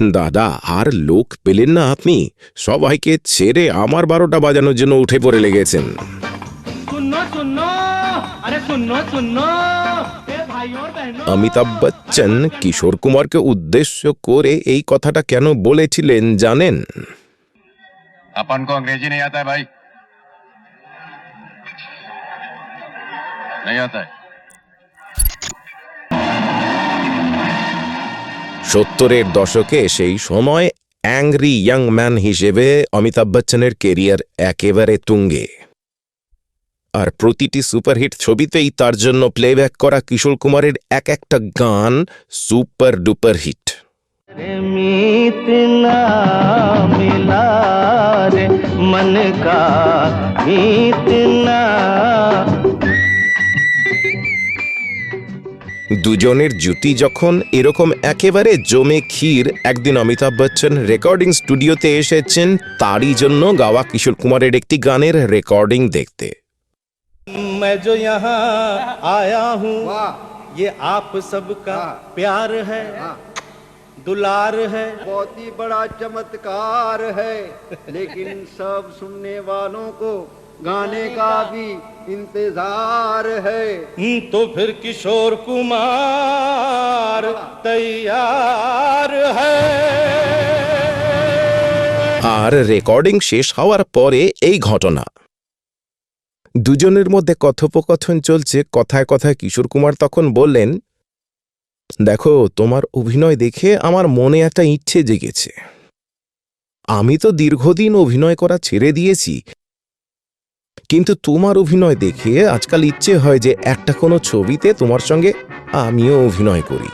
দাদা আর লোক পেলেন না আপনি সবাইকে ছেড়ে আমার বারোটা বাজানোর জন্য উঠে পড়ে লেগেছেন सुनो सुनो अरे सुनो सुनो ए भाइयों और बहनों অমিতাভ বচ্চন কিশোর কুমারকে উদ্দেশ্য করে এই কথাটা কেন বলেছিলেন জানেন अपन को अंग्रेजी नहीं आता है भाई नहीं आता है সত্তরের দশকে সেই সময় অ্যাংরি ইয়াং ম্যান হিসেবে অমিতাভ বচ্চনের কেরিয়ার একেবারে তুঙ্গে আর প্রতিটি সুপারহিট ছবিতেই তার জন্য প্লেব্যাক করা কিশোর কুমারের এক একটা গান সুপার ডুপার হিট मीत ना मिला रे मन দুজনের জুটি যখন এরকম একেবারে জমে ক্ষীর একদিন অমিতাভ বচ্চন রেকর্ডিং স্টুডিওতে এসেছেন তারই জন্য গাওয়া কিশোর কুমারের একটি গানের রেকর্ডিং দেখতে मैं जो यहाँ आया हूँ ये आप सबका प्यार है दुलार है बहुत ही बड़ा चमत्कार है लेकिन सब सुनने वालों को गाने का भी इंतजार है हम्म, तो फिर किशोर कुमार तैयार है আর রেকর্ডিং শেষ হওয়ার পরে এই ঘটনা দুজনের মধ্যে কথোপকথন চলছে কথায় কথায় কিশোর কুমার তখন বললেন দেখো তোমার অভিনয় দেখে আমার মনে একটা ইচ্ছে জেগেছে আমি তো দীর্ঘদিন অভিনয় করা ছেড়ে দিয়েছি কিন্তু তোমার অভিনয় দেখে আজকাল ইচ্ছে হয় যে একটা কোনো ছবিতে তোমার সঙ্গে আমিও অভিনয় করি।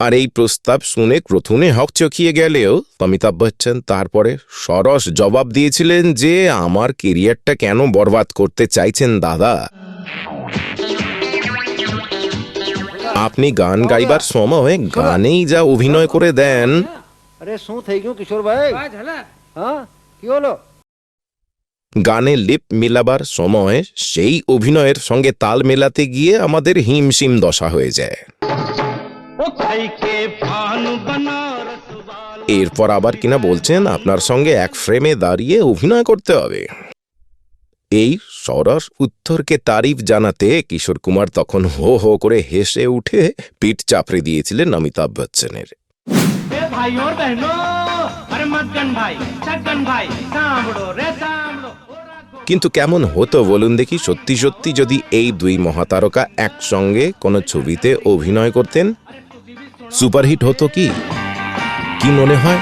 আর এই প্রস্তাব শুনে প্রথমে হকচকিয়ে গেলেও অমিতাভ বচ্চন তারপরে সরস জবাব দিয়েছিলেন যে আমার কেরিয়ারটা কেন বরবাদ করতে চাইছেন দাদা। আপনি গান গাইবার সময় গানেই যা অভিনয় করে দেন અરે શું થઈ ગયું કિશોરભાઈ હા কি হলো গানে লিপ মেলাবার সময় সেই অভিনয়ের সঙ্গে তাল মেলাতে গিয়ে আমাদের হিমশিম দশা হয়ে যায়। এরপর আবার কিনা বলছেন আপনার সঙ্গে এক ফ্রেমে দাঁড়িয়ে অভিনয় করতে হবে। এই সরস উত্তরকে তারিফ জানাতে কিশোর কুমার তখন হো হো করে হেসে উঠে পিঠ চাপড়ে দিয়েছিলেন অমিতাভ বচ্চনের। ભાઈ अरे मदगन भाई छगन भाई सांबड़ो रे सांबड़ो কিন্তু কেমন হতো বলুন দেখি? সত্যি সত্যি যদি এই দুই মহাতারকা একসঙ্গে কোনো ছবিতে অভিনয় করতেন? সুপারহিট হতো কি? কি মনে হয়?